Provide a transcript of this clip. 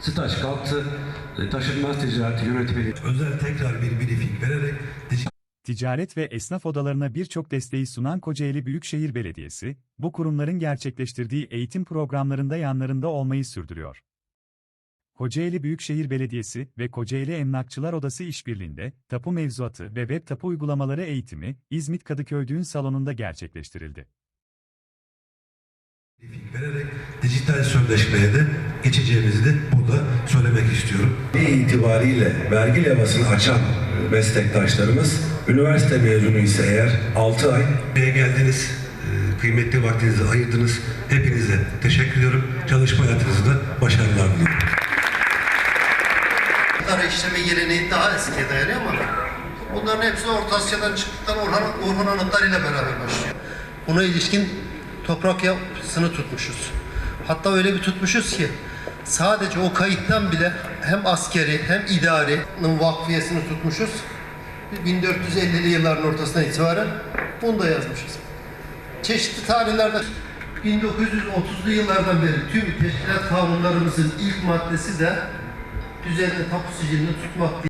Staj kalktı. E, Taşınmaz ticareti yönetmeliği Özel tekrar bir briefing vererek Ticaret ve esnaf odalarına birçok desteği sunan Kocaeli Büyükşehir Belediyesi, bu kurumların gerçekleştirdiği eğitim programlarında yanlarında olmayı sürdürüyor. Kocaeli Büyükşehir Belediyesi ve Kocaeli Emlakçılar Odası işbirliğinde tapu mevzuatı ve web tapu uygulamaları eğitimi İzmit Kadıköy Düğün Salonu'nda gerçekleştirildi. vererek dijital sözleşmeye de geçeceğimizi de burada söylemek istiyorum. itibariyle vergi levhasını açan meslektaşlarımız üniversite mezunu ise eğer 6 ay Buraya geldiniz, e, kıymetli vaktinizi ayırdınız. Hepinize teşekkür ediyorum. Çalışma hayatınızda başarılar diliyorum. Para işleme geleneği daha eskiye dayanıyor ama bunların hepsi Orta Asya'dan çıktıktan Orhan, Orhan Anıtlar ile beraber başlıyor. Buna ilişkin toprak yapısını tutmuşuz. Hatta öyle bir tutmuşuz ki sadece o kayıttan bile hem askeri hem idarinin vakfiyesini tutmuşuz. 1450'li yılların ortasından itibaren bunu da yazmışız. Çeşitli tarihlerde 1930'lu yıllardan beri tüm teşkilat kanunlarımızın ilk maddesi de üzerinde tapu sicilini tutmak diye